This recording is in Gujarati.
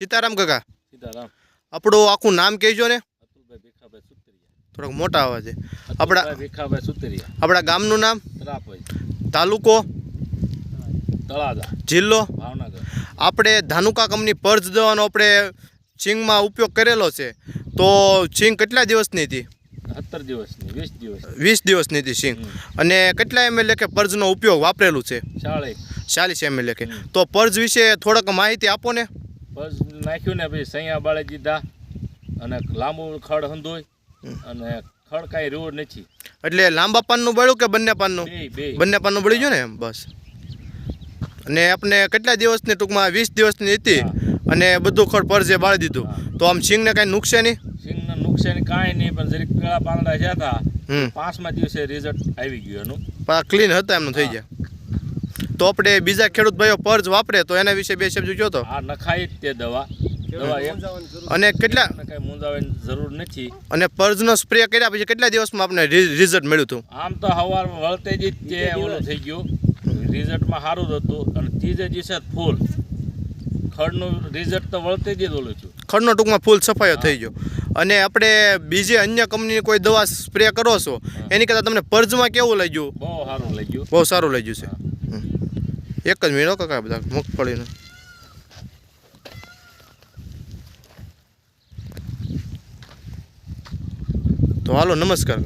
સીતારામ કાકા? સીતારામ. આપણું આખું નામ કહેજો ને. થોડોક મોટા અવાજે. આપણા ભીખાભાઈ સુતરિયા. આપણા ગામનું નામ? તાલુકો? તળાજા. જિલ્લો? ભાવનગર. આપણે ધાનુકા કંપની પર્જ દવાનો આપણે ચીંગમાં ઉપયોગ કરેલો છે. તો ચીંગ કેટલા દિવસની હતી? સત્તર દિવસની વીસ દિવસ વીસ દિવસની હતી સિંગ અને કેટલા એમએલ કે પર્જનો ઉપયોગ વાપરેલું છે? શાળે ચાલીસ એમએલ કે. તો પર્જ વિશે થોડોક માહિતી આપો ને. બસ નાખ્યું ને પછી સૈયા બાળી દીધા. અને લાંબુ ખડ હંધોય અને ખડ કાંઈ રહ્યું નથી. એટલે લાંબા પાનનું બળ્યું કે બંને પાનનું? બંને પાનનું બળી ગયું ને બસ. અને આપણે કેટલા દિવસની ટૂંકમાં? વીસ દિવસની હતી. અને બધું ખડ પરજે બાળી દીધું. તો આમ સિંગને કાંઈ નુકસે નહીં? સિંગને નુકસાન કાંઈ નહીં પણ જરીક પેલા પાંદડા જ્યાં હતા પાંચમા દિવસે રિઝલ્ટ આવી ગયું એનું. પણ ક્લીન હતા એમનું થઈ ગયા. તો આપણે બીજા ખેડૂત ભાઈઓ પર્જ વાપરે તો એના વિશે બે શબ્દ જોતો તો? આ નખાય જ તે દવા. દવા અને કેટલા? મુંજાવાની મૂંઝાવાની જરૂર નથી. અને પર્જનો સ્પ્રે કર્યા પછી કેટલા દિવસમાં આપણે રિઝલ્ટ મળ્યું હતું? આમ તો સવારમાં વળતે જ તે ઓલું થઈ ગયું. રિઝલ્ટમાં સારું જ હતું. અને ત્રીજે દિવસે ફૂલ. ખડનું રિઝલ્ટ તો વળતે જ ઓલું છું ખડનો ટૂંકમાં ફૂલ સફાઈઓ થઈ ગયો. અને આપણે બીજી અન્ય કંપનીની કોઈ દવા સ્પ્રે કરો છો એની કરતાં તમને પર્જમાં કેવું લાગ્યું? બહુ સારું લઈ ગયું બહુ સારું લાગ્યું છે. હમ. એક જ મીણો કાકા બધા મગફળીનો. તો હાલો નમસ્કાર.